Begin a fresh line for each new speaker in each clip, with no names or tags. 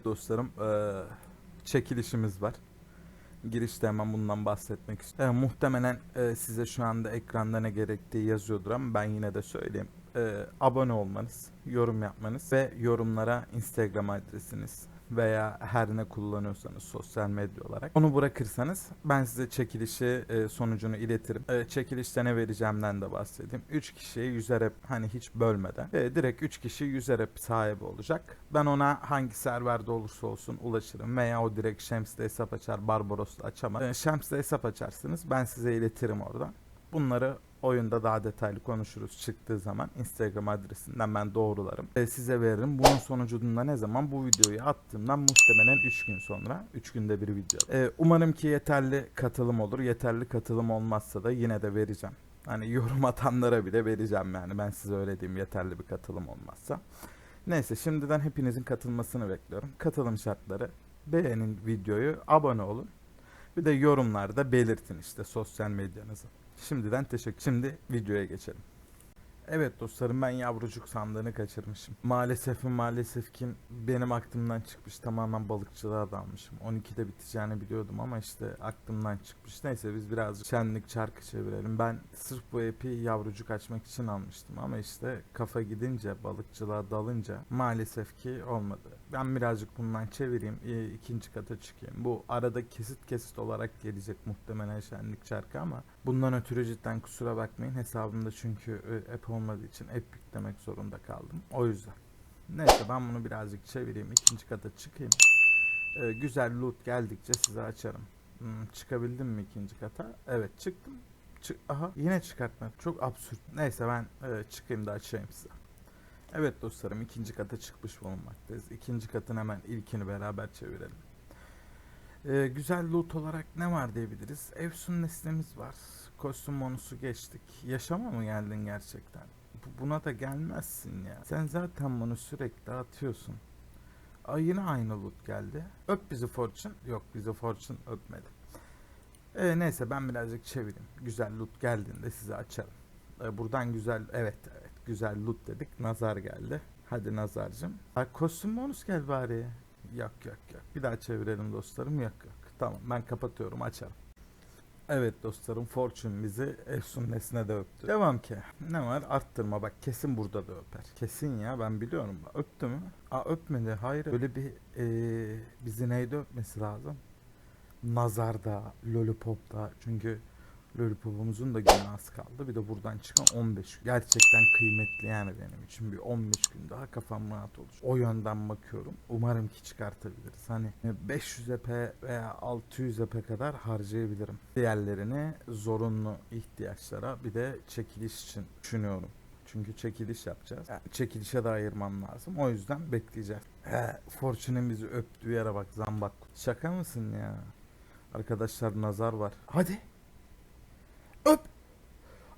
Evet dostlarım, eee, çekilişimiz var. Girişte hemen bundan bahsetmek istiyorum. Eee, muhtemelen eee, size şu anda ekranda ne gerektiği yazıyordur ama ben yine de söyleyeyim. Eee, abone olmanız, yorum yapmanız ve yorumlara Instagram adresiniz veya her ne kullanıyorsanız sosyal medya olarak onu bırakırsanız ben size çekilişi e, sonucunu iletirim. E, çekilişte ne vereceğimden de bahsedeyim. 3 kişiye 100'er hep hani hiç bölmeden e, direkt 3 kişi 100'er hep sahibi olacak. Ben ona hangi serverde olursa olsun ulaşırım veya o direkt Shems'te hesap açar Barbaros'ta açamaz. E, Shems'te hesap açarsınız ben size iletirim oradan. Bunları oyunda daha detaylı konuşuruz çıktığı zaman Instagram adresinden ben doğrularım. E, size veririm. Bunun sonucunda ne zaman bu videoyu attığımdan muhtemelen 3 gün sonra. 3 günde bir video. E, umarım ki yeterli katılım olur. Yeterli katılım olmazsa da yine de vereceğim. Hani yorum atanlara bile vereceğim yani. Ben size öyle diyeyim yeterli bir katılım olmazsa. Neyse şimdiden hepinizin katılmasını bekliyorum. Katılım şartları beğenin videoyu, abone olun. Bir de yorumlarda belirtin işte sosyal medyanızı. Şimdiden teşekkür. Şimdi videoya geçelim. Evet dostlarım ben yavrucuk sandığını kaçırmışım. Maalesef maalesef ki benim aklımdan çıkmış tamamen balıkçılığa dalmışım. 12'de biteceğini biliyordum ama işte aklımdan çıkmış. Neyse biz biraz şenlik çarkı çevirelim. Ben sırf bu epi yavrucuk açmak için almıştım ama işte kafa gidince balıkçılığa dalınca maalesef ki olmadı. Ben birazcık bundan çevireyim e, ikinci kata çıkayım. Bu arada kesit kesit olarak gelecek muhtemelen şenlik çarkı ama bundan ötürü cidden kusura bakmayın hesabımda çünkü e, app olmadığı için app yüklemek zorunda kaldım. O yüzden. Neyse ben bunu birazcık çevireyim ikinci kata çıkayım. E, güzel loot geldikçe size açarım. Hmm, çıkabildim mi ikinci kata? Evet çıktım. Çık Aha yine çıkartmadım. Çok absürt. Neyse ben e, çıkayım da açayım size. Evet dostlarım ikinci kata çıkmış bulunmaktayız. İkinci katın hemen ilkini beraber çevirelim. Ee, güzel loot olarak ne var diyebiliriz? Efsun nesnemiz var. Kostüm bonusu geçtik. Yaşama mı geldin gerçekten? Bu- Buna da gelmezsin ya. Sen zaten bunu sürekli atıyorsun. Aa, yine aynı loot geldi. Öp bizi Fortune. Yok bizi Fortune öpmedi. Ee, neyse ben birazcık çevireyim. Güzel loot geldiğinde size açarım. Ee, buradan güzel evet evet güzel loot dedik. Nazar geldi. Hadi Nazarcım. Aa, kostüm bonus gel bari. Yok yok yok. Bir daha çevirelim dostlarım. Yok yok. Tamam ben kapatıyorum açarım. Evet dostlarım Fortune bizi Efsun Nesne de öptü. Devam ki. Ne var? Arttırma bak kesin burada da öper. Kesin ya ben biliyorum. Öptü mü? Aa öpmedi. Hayır. Böyle bir eee bizi neyde öpmesi lazım? Nazarda, Lollipop'ta. Çünkü Lollipop'umuzun da günü az kaldı. Bir de buradan çıkan 15 gün. Gerçekten kıymetli yani benim için. Bir 15 gün daha kafam rahat olur. O yönden bakıyorum. Umarım ki çıkartabiliriz. Hani 500 EP veya 600 EP kadar harcayabilirim. Diğerlerini zorunlu ihtiyaçlara bir de çekiliş için düşünüyorum. Çünkü çekiliş yapacağız. Yani çekilişe de ayırmam lazım. O yüzden bekleyeceğiz. He, Fortune'in bizi öptüğü yere bak zambak. Şaka mısın ya? Arkadaşlar nazar var. Hadi. Öp.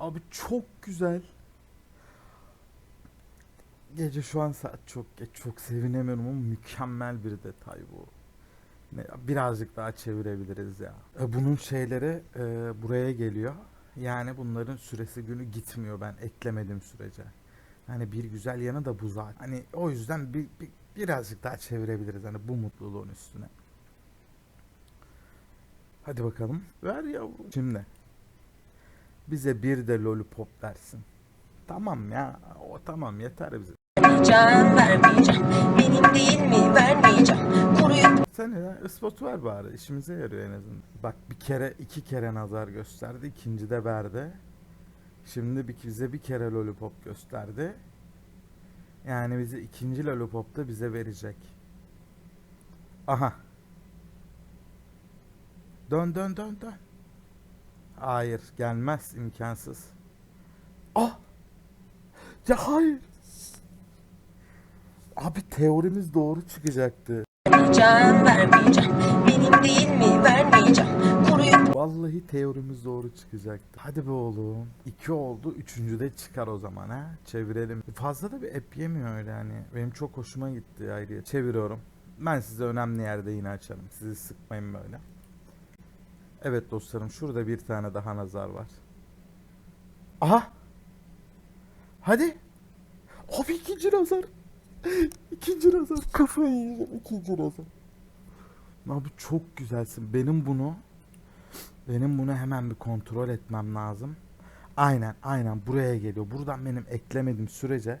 Abi çok güzel. Gece şu an saat çok geç. Çok sevinemiyorum ama mükemmel bir detay bu. Birazcık daha çevirebiliriz ya. E, bunun şeyleri e, buraya geliyor. Yani bunların süresi günü gitmiyor ben eklemedim sürece. Hani bir güzel yanı da bu zaten. Hani o yüzden bir, bir birazcık daha çevirebiliriz hani bu mutluluğun üstüne. Hadi bakalım. Ver yavrum. Şimdi bize bir de lollipop versin. Tamam ya. O tamam yeter bize.
Vermeyeceğim, vermeyeceğim. Benim değil mi? Vermeyeceğim. Koruyup
Sen ya ıspot ver bari. işimize yarıyor en azından. Bak bir kere iki kere nazar gösterdi. ikinci de verdi. Şimdi bize bir kere lollipop gösterdi. Yani bize ikinci lollipop da bize verecek. Aha. Dön dön dön dön. Hayır gelmez imkansız. Ah. Ya hayır. Abi teorimiz doğru çıkacaktı.
vermeyeceğim, vermeyeceğim. Benim değil mi? Vermeyeceğim. Koruyup
Vallahi teorimiz doğru çıkacaktı. Hadi be oğlum. İki oldu. Üçüncü de çıkar o zaman ha. Çevirelim. Fazla da bir app yemiyor öyle hani. Benim çok hoşuma gitti ayrıca. Çeviriyorum. Ben size önemli yerde yine açarım. Sizi sıkmayın böyle. Evet dostlarım şurada bir tane daha nazar var. Aha. Hadi. Abi ikinci nazar. ikinci nazar. Kafayı yiyeceğim ikinci nazar. Abi çok güzelsin. Benim bunu benim bunu hemen bir kontrol etmem lazım. Aynen aynen buraya geliyor. Buradan benim eklemediğim sürece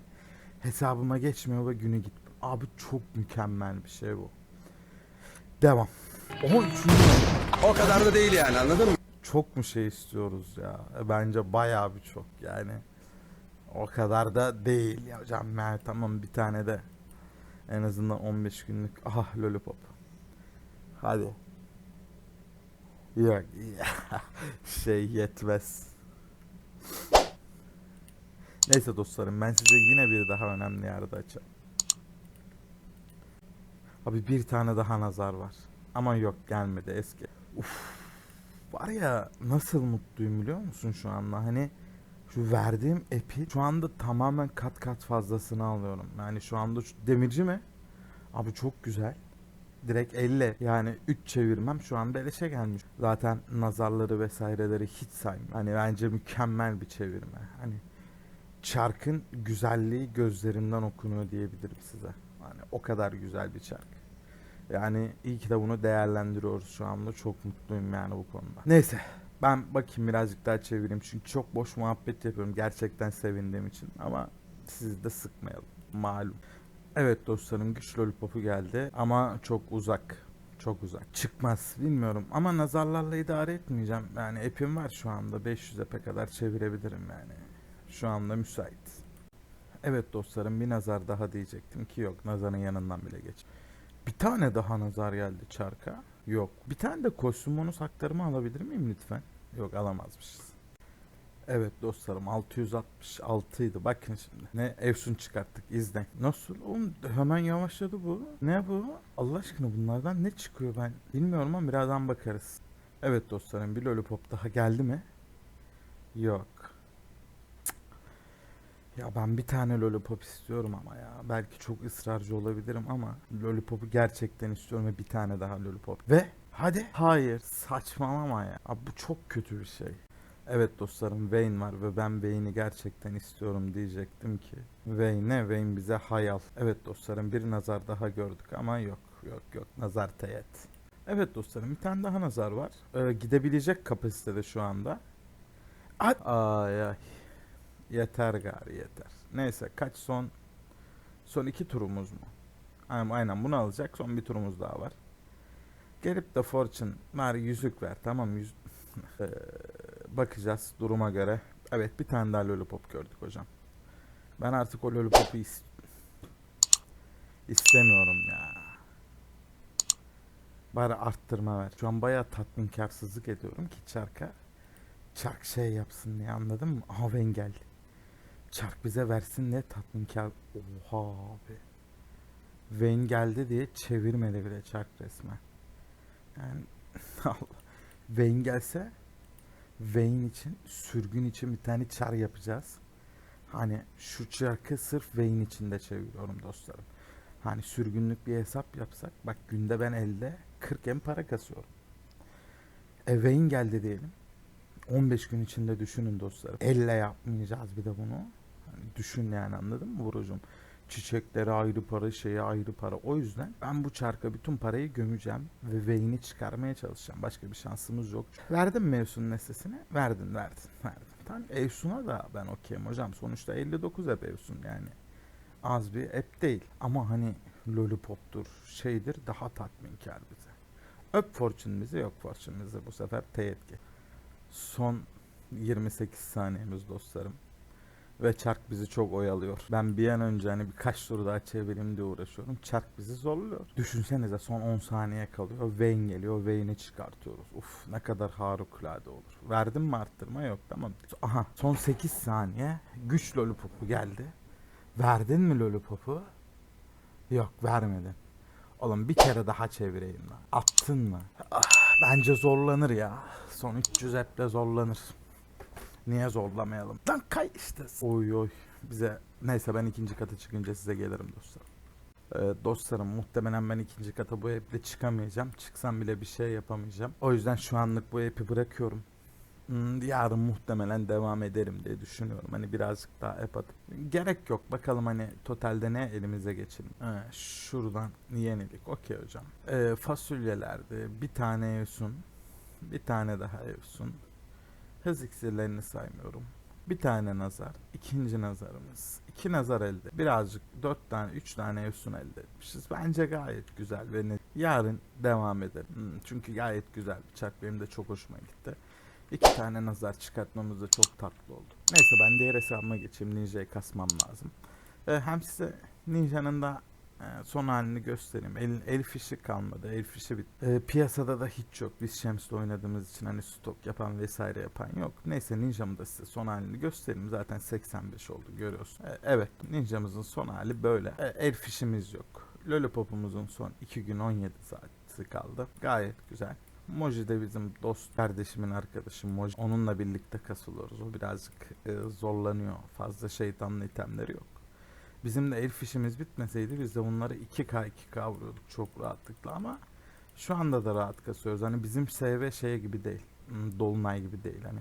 hesabıma geçmiyor ve günü git. Abi çok mükemmel bir şey bu. Devam. Oha üçüncü.
O kadar da değil yani anladın mı?
Çok mu şey istiyoruz ya? E, Bence bayağı bir çok yani. O kadar da değil ya hocam. Yani tamam bir tane de en azından 15 günlük ah lollipop. Hadi. Yok şey yetmez. Neyse dostlarım ben size yine bir daha önemli yerde açayım. Abi bir tane daha nazar var. Ama yok gelmedi eski. Uf var ya nasıl mutluyum biliyor musun şu anda hani şu verdiğim epi şu anda tamamen kat kat fazlasını alıyorum. Yani şu anda şu demirci mi? Abi çok güzel. Direkt elle yani 3 çevirmem şu anda eleşe gelmiş. Zaten nazarları vesaireleri hiç saymıyorum. Hani bence mükemmel bir çevirme. Hani çarkın güzelliği gözlerinden okunuyor diyebilirim size. Hani o kadar güzel bir çark. Yani iyi ki de bunu değerlendiriyoruz şu anda. Çok mutluyum yani bu konuda. Neyse ben bakayım birazcık daha çevireyim. Çünkü çok boş muhabbet yapıyorum gerçekten sevindiğim için. Ama sizi de sıkmayalım malum. Evet dostlarım güç lollipopu geldi ama çok uzak. Çok uzak. Çıkmaz bilmiyorum ama nazarlarla idare etmeyeceğim. Yani epim var şu anda 500 epe kadar çevirebilirim yani. Şu anda müsait. Evet dostlarım bir nazar daha diyecektim ki yok nazarın yanından bile geç. Bir tane daha nazar geldi çarka. Yok. Bir tane de kostüm bonus haklarımı alabilir miyim lütfen? Yok alamazmışız. Evet dostlarım 666 idi. Bakın şimdi. Ne Efsun çıkarttık izle. Nasıl? Oğlum hemen yavaşladı bu. Ne bu? Allah aşkına bunlardan ne çıkıyor ben bilmiyorum ama birazdan bakarız. Evet dostlarım bir lollipop daha geldi mi? Yok. Ya ben bir tane lollipop istiyorum ama ya. Belki çok ısrarcı olabilirim ama lollipopu gerçekten istiyorum ve bir tane daha lollipop. Ve hadi. Hayır saçmalama ya. Abi bu çok kötü bir şey. Evet dostlarım Wayne var ve ben Wayne'i gerçekten istiyorum diyecektim ki. Wayne ne? Wayne bize hayal. Evet dostlarım bir nazar daha gördük ama yok yok yok nazar teyit. Evet dostlarım bir tane daha nazar var. Ee, gidebilecek kapasitede şu anda. Ay ay. Yeter gari yeter. Neyse kaç son son iki turumuz mu? Aynen, bunu alacak. Son bir turumuz daha var. Gelip de Fortune ver yüzük ver tamam yüz Eee, bakacağız duruma göre. Evet bir tane daha lollipop gördük hocam. Ben artık o lollipopu is- istemiyorum ya. Bari arttırma ver. Şu an bayağı tatminkarsızlık ediyorum ki çarka. Çark şey yapsın diye anladın mı? Aha engel. Çark bize versin diye tatminkar. Oha abi. Vayne geldi diye çevirmedi bile çark resmen. Yani. Vayne gelse Vayne için sürgün için bir tane çar yapacağız. Hani şu çarkı sırf Vayne için de çeviriyorum dostlarım. Hani sürgünlük bir hesap yapsak bak günde ben elde 40 em para kasıyorum. E Vayne geldi diyelim. 15 gün içinde düşünün dostlarım. Elle yapmayacağız bir de bunu. Hani düşün yani anladın mı Vurucum? Çiçeklere ayrı para, şeye ayrı para. O yüzden ben bu çarka bütün parayı gömeceğim ve veyni çıkarmaya çalışacağım. Başka bir şansımız yok. Verdin mi Evsun'un nesnesini? Verdin, verdin, verdin. Tamam Evsun'a da ben okeyim hocam. Sonuçta 59 hep Evsun yani. Az bir app değil. Ama hani Lollipop'tur, şeydir daha tatminkar bize. Öp Fortune bizi yok Fortune bizi bu sefer teyit ki. Son 28 saniyemiz dostlarım. Ve çark bizi çok oyalıyor. Ben bir an önce hani birkaç tur daha çevireyim diye uğraşıyorum. Çark bizi zorluyor. Düşünsenize son 10 saniye kalıyor. Vayne geliyor. Vayne'i çıkartıyoruz. Uf ne kadar harikulade olur. Verdim mi arttırma? Yok tamam. Aha son 8 saniye. Güç lollipopu geldi. Verdin mi lollipopu? Yok vermedin. Oğlum bir kere daha çevireyim lan. Attın mı? Ah, bence zorlanır ya. Son 300 hep zorlanır. Niye zorlamayalım? Lan kay işte. Oy oy. Bize neyse ben ikinci kata çıkınca size gelirim dostlarım. Ee, dostlarım muhtemelen ben ikinci kata bu app'le çıkamayacağım. Çıksam bile bir şey yapamayacağım. O yüzden şu anlık bu app'i bırakıyorum. Hmm, yarın muhtemelen devam ederim diye düşünüyorum. Hani birazcık daha ep atıp. Gerek yok. Bakalım hani totalde ne elimize geçelim. Ee, şuradan yenilik. Okey hocam. Ee, fasulyelerde bir tane Evsun. Bir tane daha Evsun. Hız iksirlerini saymıyorum. Bir tane nazar. ikinci nazarımız. iki nazar elde. Birazcık dört tane, üç tane Evsun elde etmişiz. Bence gayet güzel ve net. Yarın devam edelim. Hmm, çünkü gayet güzel bir çark. Benim de çok hoşuma gitti. İki tane nazar çıkartmamız da çok tatlı oldu. Neyse ben diğer hesabıma geçeyim. Ninja'yı kasmam lazım. Ee, hem size Ninja'nın da e, son halini göstereyim. El, el fişi kalmadı. El fişi bitti. Ee, piyasada da hiç yok. Biz Şems'le oynadığımız için hani stok yapan vesaire yapan yok. Neyse Ninja'mı da size son halini göstereyim. Zaten 85 oldu görüyorsun. Ee, evet Ninja'mızın son hali böyle. Ee, el fişimiz yok. Lollipop'umuzun son 2 gün 17 saati kaldı. Gayet güzel. Moji de bizim dost kardeşimin arkadaşı Moji. Onunla birlikte kasılıyoruz. O birazcık e, zorlanıyor. Fazla şeytanlı itemleri yok. Bizim de el fişimiz bitmeseydi biz de bunları 2K 2K vuruyorduk çok rahatlıkla ama şu anda da rahat kasıyoruz. Hani bizim SV şey gibi değil. hmm, Dolunay gibi değil hani.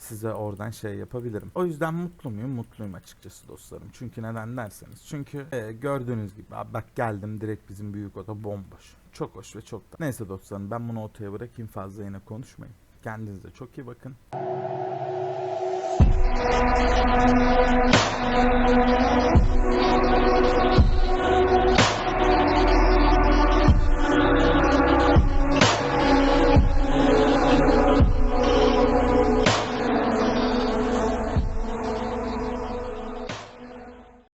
Size oradan şey yapabilirim. O yüzden mutlu muyum? Mutluyum açıkçası dostlarım. Çünkü neden derseniz. Çünkü e, gördüğünüz gibi bak geldim direkt bizim büyük oda bomboş. Çok hoş ve çok da. Neyse dostlarım ben bunu ortaya bırakayım fazla yine konuşmayın. Kendinize çok iyi bakın.